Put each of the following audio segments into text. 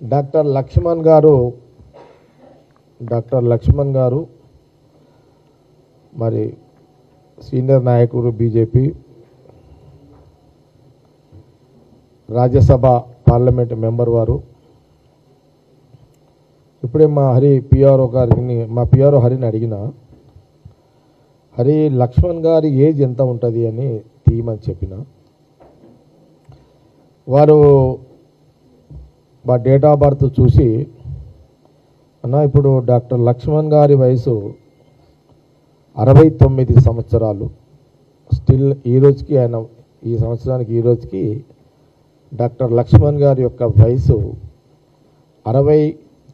Doctor Laxman గారు doctor Laxman గారు మరి సీనియర్ నాయకుడు బీజేపీ రాజ్యసభ పార్లమెంట్ మెంబర్ వారు. ఇప్పుడే మా హరి పిఆర్ఓ గారిని మా పిఆర్ఓ హరిని అడిగిన హరి లక్ష్మణ్ గారి ఏజ్ ఎంత ఉంటుంది అని తీయమని చెప్పిన. వారు మా డేట్ ఆఫ్ బర్త్ చూసి అన్న ఇప్పుడు డాక్టర్ లక్ష్మణ్ గారి వయసు అరవై తొమ్మిది సంవత్సరాలు. స్టిల్ ఈ రోజుకి ఆయన ఈ సంవత్సరానికి ఈ రోజుకి డాక్టర్ లక్ష్మణ్ గారి యొక్క వయసు అరవై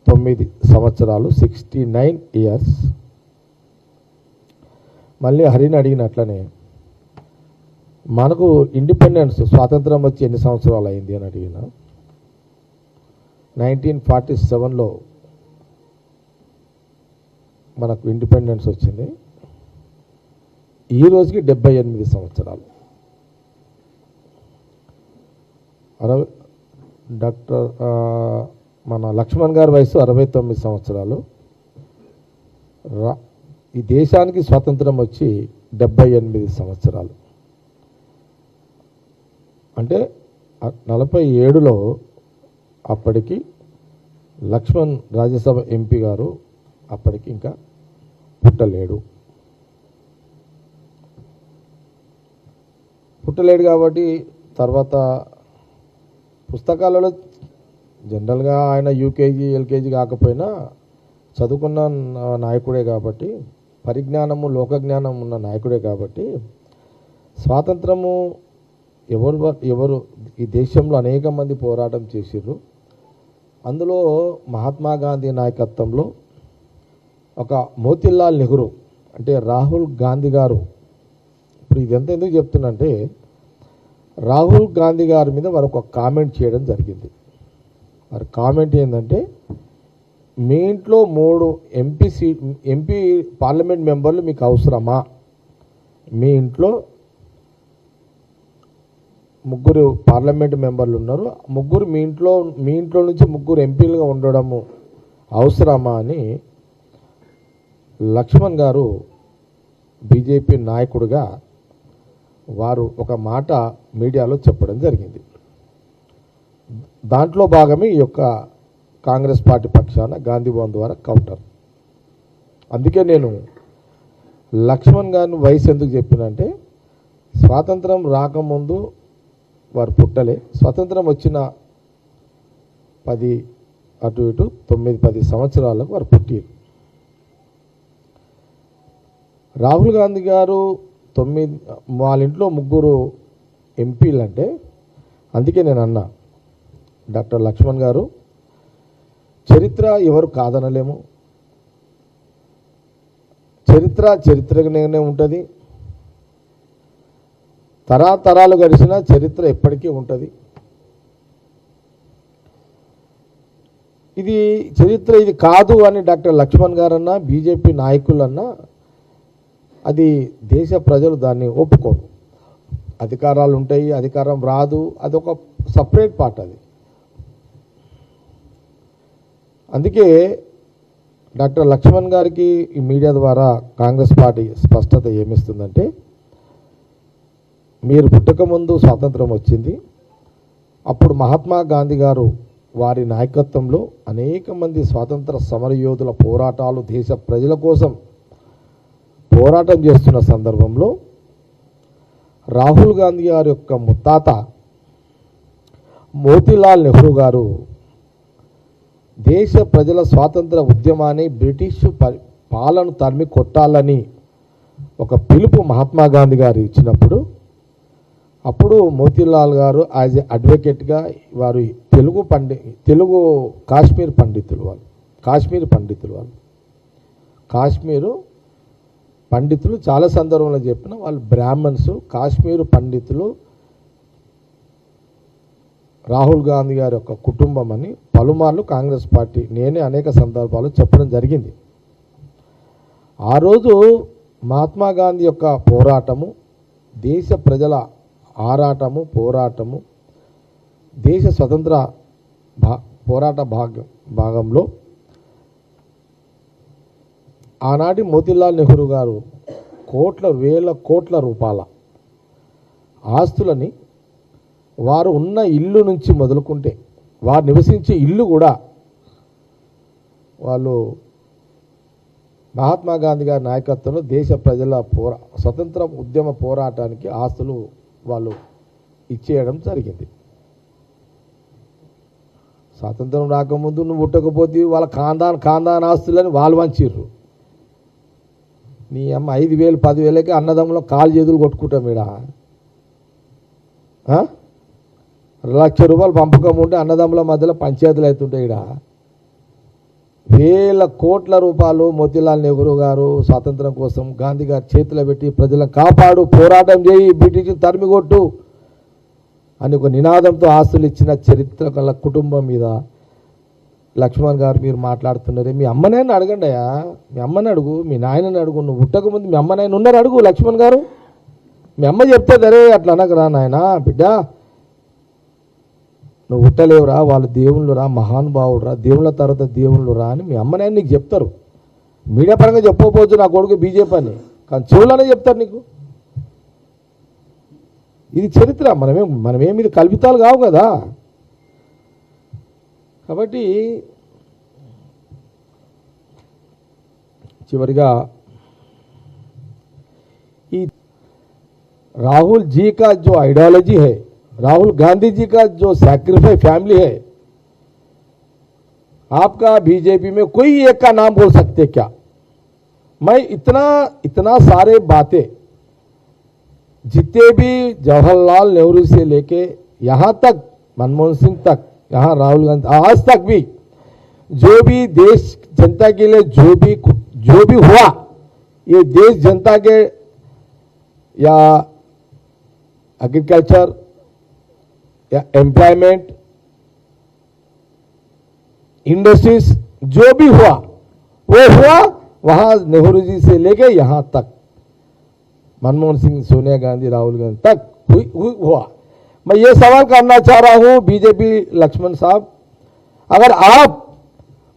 తొమ్మిది సంవత్సరాలు సిక్స్టీ నైన్ ఇయర్స్ మళ్ళీ హరిని అడిగినట్లనే మనకు ఇండిపెండెన్స్ స్వాతంత్రం వచ్చి ఎన్ని సంవత్సరాలు అయింది అని అడిగిన నైన్టీన్ ఫార్టీ సెవెన్లో మనకు ఇండిపెండెన్స్ వచ్చింది. ఈ రోజుకి డెబ్బై ఎనిమిది సంవత్సరాలు. అరవై డాక్టర్ మన లక్ష్మణ్ గారి వయసు అరవై తొమ్మిది సంవత్సరాలు. రా ఈ దేశానికి స్వాతంత్రం వచ్చి డెబ్బై ఎనిమిది సంవత్సరాలు. అంటే నలభై ఏడులో అప్పటికి లక్ష్మణ్ రాజ్యసభ ఎంపీ గారు అప్పటికి ఇంకా పుట్టలేడు. పుట్టలేడు కాబట్టి తర్వాత పుస్తకాలలో జనరల్గా ఆయన యూకేజీ ఎల్కేజీ కాకపోయినా చదువుకున్న నాయకుడే కాబట్టి పరిజ్ఞానము లోకజ్ఞానం ఉన్న నాయకుడే కాబట్టి స్వాతంత్రము ఎవరు ఎవరు ఈ దేశంలో అనేక మంది పోరాటం చేసిర్రు. అందులో మహాత్మా గాంధీ నాయకత్వంలో ఒక మోతిలాల్ నెహ్రూ అంటే రాహుల్ గాంధీ గారు. ఇప్పుడు ఇదంతా ఎందుకు చెప్తున్నంటే రాహుల్ గాంధీ గారి మీద వారు ఒక కామెంట్ చేయడం జరిగింది. వారి కామెంట్ ఏంటంటే మీ ఇంట్లో మూడు ఎంపీ సీట్ ఎంపీ పార్లమెంట్ మెంబర్లు మీకు అవసరమా? మీ ఇంట్లో ముగ్గురు పార్లమెంట్ మెంబర్లు ఉన్నారు. ముగ్గురు మీ ఇంట్లో మీ ఇంట్లో నుంచి ముగ్గురు ఎంపీలుగా ఉండడము అవసరమా అని లక్ష్మణ్ గారు బీజేపీ నాయకుడిగా వారు ఒక మాట మీడియాలో చెప్పడం జరిగింది. దాంట్లో భాగమే ఈ యొక్క కాంగ్రెస్ పార్టీ పక్షాన గాంధీ భవన్ ద్వారా కౌంటర్. అందుకే నేను లక్ష్మణ్ గారిని వయసు ఎందుకు చెప్పినంటే స్వాతంత్రం రాకముందు వారు పుట్టలే. స్వాతంత్రం వచ్చిన పది అటు ఇటు తొమ్మిది పది సంవత్సరాలకు వారు పుట్టారు. రాహుల్ గాంధీ గారు తొమ్మిది వాళ్ళ ఇంట్లో ముగ్గురు ఎంపీలు అంటే అందుకే నేను అన్నా డాక్టర్ లక్ష్మణ్ గారు చరిత్ర ఎవరు కాదనలేము. చరిత్ర చరిత్రగానే ఉంటుంది. తరాతరాలు గడిచిన చరిత్ర ఎప్పటికీ ఉంటుంది. ఇది చరిత్ర ఇది కాదు అని డాక్టర్ లక్ష్మణ్ గారన్నా బీజేపీ నాయకులన్నా అది దేశ ప్రజలు దాన్ని ఒప్పుకోరు. అధికారాలు ఉంటాయి అధికారం రాదు అది ఒక సపరేట్ పార్ట్ అది. అందుకే డాక్టర్ లక్ష్మణ్ గారికి ఈ మీడియా ద్వారా కాంగ్రెస్ పార్టీ స్పష్టత ఏమిస్తుందంటే మీరు పుట్టకముందు స్వాతంత్రం వచ్చింది. అప్పుడు మహాత్మా గాంధీ గారు వారి నాయకత్వంలో అనేక మంది స్వాతంత్ర సమరయోధుల పోరాటాలు దేశ ప్రజల కోసం పోరాటం చేస్తున్న సందర్భంలో రాహుల్ గాంధీ గారి యొక్క ముత్తాత మోతీలాల్ నెహ్రూ గారు దేశ ప్రజల స్వాతంత్ర ఉద్యమాన్ని బ్రిటిష్ ప- పాలన తరిమి కొట్టాలని ఒక పిలుపు మహాత్మా గాంధీ గారు ఇచ్చినప్పుడు అప్పుడు మోతీలాల్ గారు యాజ్ ఎ అడ్వకేట్గా వారు తెలుగు పండి తెలుగు కాశ్మీర్ పండితులు వాళ్ళు. కాశ్మీర్ పండితులు వాళ్ళు. కాశ్మీరు పండితులు చాలా సందర్భంలో చెప్పిన వాళ్ళు బ్రాహ్మణ్స్ కాశ్మీరు పండితులు రాహుల్ గాంధీ గారి యొక్క కుటుంబం అని పలుమార్లు కాంగ్రెస్ పార్టీ నేనే అనేక సందర్భాలు చెప్పడం జరిగింది. ఆ రోజు మహాత్మా గాంధీ యొక్క పోరాటము దేశ ప్రజల ఆరాటము పోరాటము దేశ స్వతంత్ర భా పోరాట భాగం భాగంలో ఆనాటి మోతీలాల్ నెహ్రూ గారు కోట్ల వేల కోట్ల రూపాయల ఆస్తులని వారు ఉన్న ఇల్లు నుంచి మొదలుకుంటే వారు నివసించే ఇల్లు కూడా వాళ్ళు మహాత్మా గాంధీ గారి నాయకత్వంలో దేశ ప్రజల పోరా స్వతంత్ర ఉద్యమ పోరాటానికి ఆస్తులు వాళ్ళు ఇచ్చేయడం జరిగింది. స్వాతంత్రం రాకముందు నువ్వు పుట్టకపోతే వాళ్ళ కాందా కాందాన్ ఆస్తులని వాళ్ళు వంచిర్రు. నీ అమ్మ ఐదు వేలు పదివేలకి అన్నదమ్ములో కాలు చేతులు కొట్టుకుంటాం ఈడ. లక్ష రూపాయలు పంపకం ఉంటే అన్నదమ్ముల మధ్యలో పంచాయతీలు అవుతుంటాయి ఈడ. వేల కోట్ల రూపాయలు మోతీలాల్ నెహ్రూ గారు స్వాతంత్రం కోసం గాంధీ గారు చేతిలో పెట్టి ప్రజలను కాపాడు పోరాటం చేయి బ్రిటిష్ తరిమి కొట్టు అని ఒక నినాదంతో ఆస్తులు ఇచ్చిన చరిత్ర గల కుటుంబం మీద లక్ష్మణ్ గారు మీరు మాట్లాడుతున్నారే మీ అమ్మనైనా అడగండి అయ్యా. మీ అమ్మని అడుగు మీ నాయనని అడుగు. నువ్వు పుట్టక ముందు మీ అమ్మనైనా ఉన్నారు అడుగు లక్ష్మణ్ గారు. మీ అమ్మ చెప్తే అరే అట్లా అనకరా నాయన బిడ్డ. నువ్వు పుట్టలేవురా వాళ్ళు దేవుళ్ళు రా మహానుభావుడు రా దేవుళ్ళ తర్వాత దేవుళ్ళు రా అని మీ అమ్మనైనా నీకు చెప్తారు మీడియా పరంగా చెప్పకపోవచ్చు నా కొడుకు బీజేపీ అని కానీ చెవులనే చెప్తారు నీకు ఇది చరిత్ర మనమేం మనమేం ఇది కల్పితాలు కావు కదా కాబట్టి చివరిగా ఈ राहुल जी का जो आइडियोलॉजी है राहुल गांधी जी का जो सैक्रिफाइस फैमिली है, आपका बीजेपी में कोई एक का नाम बोल सकते क्या? मैं इतना इतना सारे बातें जितने भी जवाहरलाल नेहरू से लेके यहाँ तक, मनमोहन सिंह तक, यहाँ राहुल गांधी, आज तक भी, जो भी देश जनता के लिए जो भी जो भी हुआ, ये देश जनता के या एग्रीकल्चर या एम्प्लॉयमेंट इंडस्ट्रीज़ जो भी हुआ वो हुआ वहाँ नेहरू जी से लेके यहाँ तक। मनमोहन सिंह सोनिया गांधी राहुल गांधी तक हुई, हुई, हुआ। मैं ये सवाल करना चाह रहा हूँ बीजेपी लक्ष्मण साहब अगर आप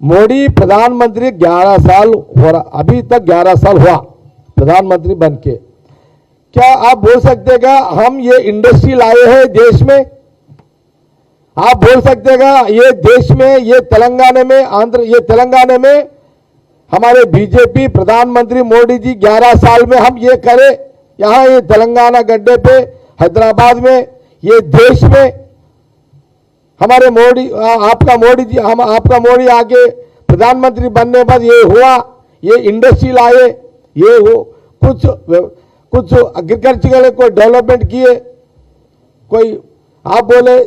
मोदी प्रधानमंत्री 11 साल हो रहा अभी तक 11 साल हुआ प्रधानमंत्री बन के क्या आप बोल सकते क्या हम ये इंडस्ट्री लाए हैं देश में? आप बोल सकते क्या ये देश में, ये तेलंगाना में, आंध्र, ये तेलंगाना में हमारे बीजेपी प्रधानमंत्री मोदी जी 11 साल में हम ये करें। यहाँ ये तेलंगाना गड्ढे पे, हैदराबाद में, ये देश में हमारे मोदी आपका मोदी जी, हम, आपका मोदी आके प्रधानमंत्री बनने पर ये हुआ, ये इंडस्ट्री लाए, ये हो कुछ कुछ एग्रीकल्चर कोई डेवलपमेंट किए। कोई, आप बोले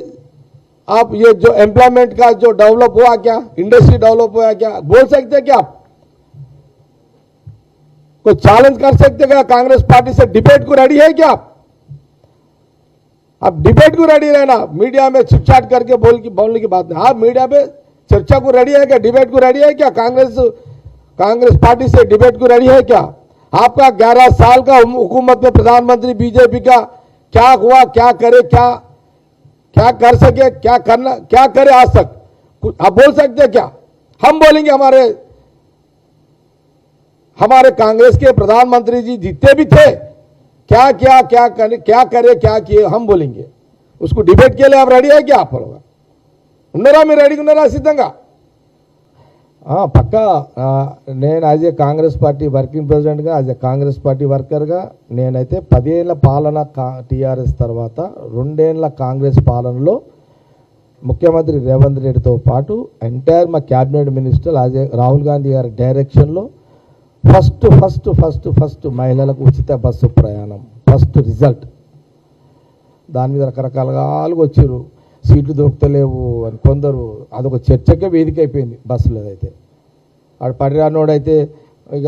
आप ये जो एम्प्लॉयमेंट का जो डेवलप हुआ क्या? इंडस्ट्री डेवलप हुआ क्या? बोल सकते क्या आप? कोई चैलेंज कर सकते क्या? कांग्रेस पार्टी से डिबेट को रेडी है क्या आप? डिबेट को रेडी रहना। मीडिया में चिटचाट करके बोल की, बोलने की बात नहीं। आप मीडिया पे चर्चा को रेडी है क्या? डिबेट को रेडी है क्या? कांग्रेस कांग्रेस पार्टी से डिबेट को रेडी है क्या? आपका 11 साल का हुकूमत में प्रधानमंत्री, बीजेपी का क्या हुआ, क्या करे, क्या क्या कर सके, क्या करना, क्या करे आज तक? आप बोल सकते क्या? हम बोलेंगे हमारे हमारे कांग्रेस के प्रधानमंत्री जी जितने भी थे, क्या क्या क्या करे क्या करे, क्या किए, हम बोलेंगे। उसको डिबेट के लिए आप रेडी है क्या आप लोग? उन्नरा में रेडी उन्नरा सिद्धंगा పక్కా నేను as a Congress party working ప్రెసిడెంట్గా యాజ్ ఏ కాంగ్రెస్ పార్టీ వర్కర్గా నేనైతే పదేళ్ళ పాలన కా టీఆర్ఎస్ తర్వాత రెండేళ్ళ కాంగ్రెస్ పాలనలో ముఖ్యమంత్రి రేవంత్ రెడ్డితో పాటు ఎంటైర్ మా cabinet minister as a Rahul Gandhi garu డైరెక్షన్లో ఫస్ట్ ఫస్ట్ ఫస్ట్ ఫస్ట్ మహిళలకు ఉచిత బస్సు ప్రయాణం. ఫస్ట్ రిజల్ట్ దాని మీద రకరకాలుగా వచ్చారు సీట్లు దొరుకుతలేవు అని కొందరు అదొక చర్చకే వేదిక అయిపోయింది బస్సులో అయితే ఆడు పడిరానోడైతే ఇక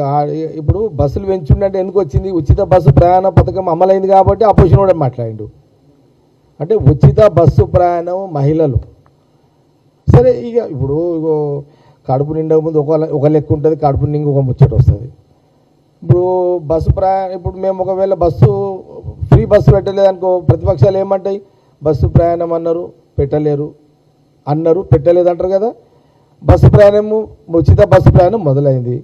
ఇప్పుడు బస్సులు పెంచుండంటే ఎందుకు వచ్చింది ఉచిత బస్సు ప్రయాణ పథకం అమలైంది కాబట్టి అపోజిషన్ కూడా మాట్లాడిండు. అంటే ఉచిత బస్సు ప్రయాణం మహిళలు. సరే ఇక ఇప్పుడు ఇగో కడుపు నిండక ముందు ఒక ఒక లెక్క ఉంటుంది కడుపు నిండి ఒక ముచ్చట వస్తుంది. ఇప్పుడు బస్సు ప్రయాణం ఇప్పుడు మేము ఒకవేళ బస్సు ఫ్రీ బస్సు పెట్టలేదు అనుకో ప్రతిపక్షాలు ఏమంటాయి? బస్సు ప్రయాణం అన్నారు. పెట్టలేరు. అన్నారు పెట్టలేదంటారు కదా? బస్సు ప్రయాణము ఉచిత బస్సు ప్రయాణం మొదలైంది.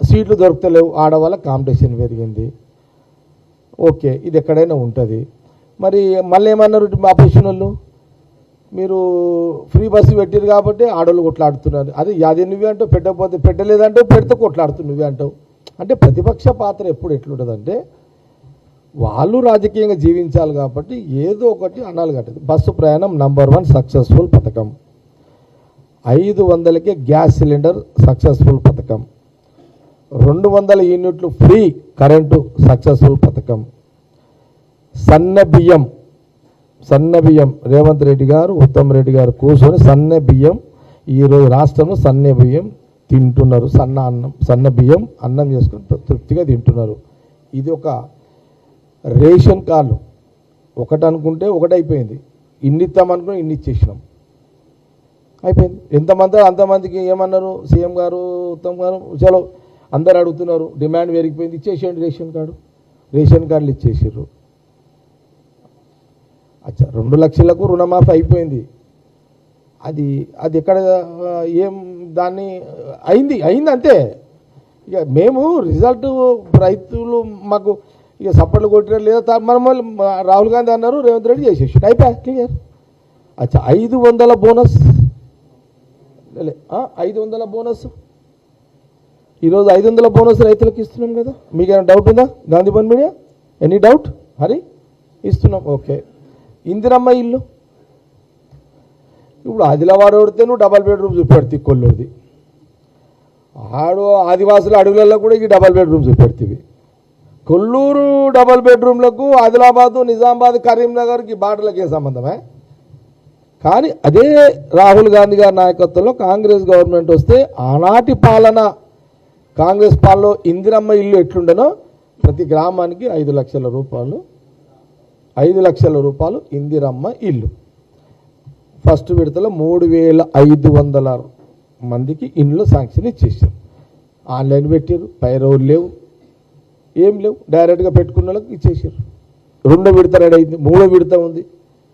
సీట్లు దొరుకుతలేవు. ఆడవాళ్ళ కాంపిటీషన్ పెరిగింది. ఓకే ఇది ఎక్కడైనా ఉంటుంది. మరి మళ్ళీ ఏమన్నారు ఆపరేషన్ వాళ్ళు మీరు ఫ్రీ బస్సు పెట్టారు కాబట్టి ఆడవాళ్ళు కొట్లాడుతున్నారు. అది అది నువ్వే అంటావు పెట్టకపోతే పెట్టలేదంటావు పెడితే కొట్లాడుతు నువ్వే అంటావు. అంటే ప్రతిపక్ష పాత్ర ఎప్పుడు ఎట్లుంటుందంటే వాళ్ళు రాజకీయంగా జీవించాలి కాబట్టి ఏదో ఒకటి అనాలి కట్టదు. బస్సు ప్రయాణం నంబర్ వన్ సక్సెస్ఫుల్ పథకం. ఐదు వందలకే గ్యాస్ సిలిండర్ సక్సెస్ఫుల్ పథకం. రెండు వందల యూనిట్లు ఫ్రీ కరెంటు సక్సెస్ఫుల్ పథకం. సన్న బియ్యం సన్న బియ్యం. రేవంత్ రెడ్డి గారు ఉత్తమ్ రెడ్డి గారు కూర్చొని సన్న బియ్యం ఈరోజు రాష్ట్రంలో సన్న బియ్యం తింటున్నారు. సన్న అన్నం సన్న బియ్యం అన్నం చేసుకొని తృప్తిగా తింటున్నారు. ఇది ఒక రేషన్ కార్డు. ఒకటి అనుకుంటే ఒకటి అయిపోయింది. ఇన్ని ఇస్తామనుకుని ఇన్ని ఇచ్చేసినాం. అయిపోయింది. ఎంతమంది అంతమందికి ఏమన్నారు? సీఎం గారు ఉత్తమ్ గారు చలో అందరు అడుగుతున్నారు. డిమాండ్ పెరిగిపోయింది ఇచ్చేసేయండి రేషన్ కార్డు. రేషన్ కార్డులు ఇచ్చేసారు అచ్చా రెండు లక్షలకు రుణమాఫీ అయిపోయింది. అది అది ఎక్కడ ఏం దాన్ని అయింది అయింది అంతే ఇక మేము రిజల్ట్ రైతులు మాకు ఇక సప్పట్లు కొట్టినారు లేదా మనం రాహుల్ గాంధీ అన్నారు రేవంత్ రెడ్డి చేసేసి అయిపోయా? క్లియర్ అచ్చా ఐదు వందల బోనస్. లే, ఐదు వందల బోనస్. ఈరోజు ఐదు వందల బోనస్ రైతులకు ఇస్తున్నాం కదా. మీకు ఏమైనా డౌట్ ఉందా? గాంధీ బన్ మీడియా ఎనీ డౌట్ హరి? ఇస్తున్నాం. ఓకే ఇందిరమ్మ ఇల్లు. ఇప్పుడు ఆదిలాబాద్ కొడితే నువ్వు డబల్ బెడ్రూమ్ చూపెడుతుంది కొల్లూరిది ఆడు ఆదివాసుల అడవులలో కూడా ఈ డబల్ బెడ్రూమ్ చూపెడుతుంది కొల్లూరు డబల్ బెడ్రూమ్లకు ఆదిలాబాదు నిజామాబాద్ కరీంనగర్కి బాటలకి సంబంధమే? కానీ అదే రాహుల్ గాంధీ గారి నాయకత్వంలో కాంగ్రెస్ గవర్నమెంట్ వస్తే ఆనాటి పాలన కాంగ్రెస్ పాలనలో ఇందిరమ్మ ఇల్లు ఎట్లుండనో ప్రతి గ్రామానికి ఐదు లక్షల రూపాయలు ఐదు లక్షల రూపాయలు ఇందిరమ్మ ఇల్లు. ఫస్ట్ విడతలో మూడు వేల ఐదు వందల మందికి ఇండ్లు శాంక్షన్ ఇచ్చేసారు ఆన్లైన్ పెట్టారు పైరవులు లేవు. ఏం లేవు. డైరెక్ట్గా పెట్టుకున్న వాళ్ళకి ఇచ్చేసారు రెండో విడత రెడీ అయింది మూడో విడత ఉంది.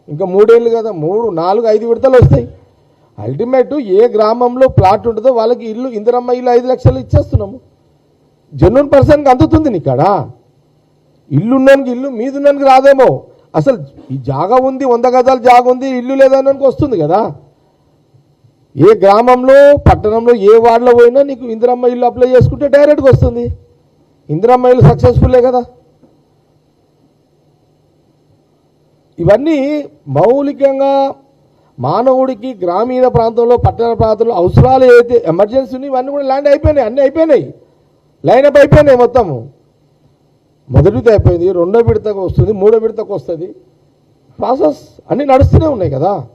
ఇంకా మూడేళ్ళు కదా మూడు నాలుగు ఐదు విడతలు వస్తాయి. అల్టిమేట్ ఏ గ్రామంలో ప్లాట్ ఉంటుందో వాళ్ళకి ఇల్లు ఇందిరమ్మ ఇల్లు ఐదు లక్షలు ఇచ్చేస్తున్నాము. జెన్యున్ పర్సన్కి అందుతుంది ఇక్కడ ఇల్లున్నానికి ఇల్లు మీదున్నానికి రాదేమో. అసలు ఈ జాగా ఉంది వంద గజాల జాగా ఉంది ఇల్లు లేదన్నానికి వస్తుంది కదా. ఏ గ్రామంలో పట్టణంలో ఏ వార్డులో పోయినా నీకు ఇందిరమ్మ ఇల్లు అప్లై చేసుకుంటే డైరెక్ట్గా వస్తుంది. ఇందిరమ్మ ఇల్లు సక్సెస్ఫుల్లే కదా? ఇవన్నీ మౌలికంగా మానవుడికి గ్రామీణ ప్రాంతంలో పట్టణ ప్రాంతంలో అవసరాలు ఏదైతే ఎమర్జెన్సీ ఉన్నాయి ఇవన్నీ కూడా ల్యాండ్ అయిపోయినాయి అన్నీ అయిపోయినాయి. లైన్అప్ అయిపోయినాయి మొత్తము. మొదటి అయిపోయింది రెండో విడతకు వస్తుంది మూడో విడతకు వస్తుంది. ప్రాసెస్ అన్నీ నడుస్తూనే ఉన్నాయి కదా?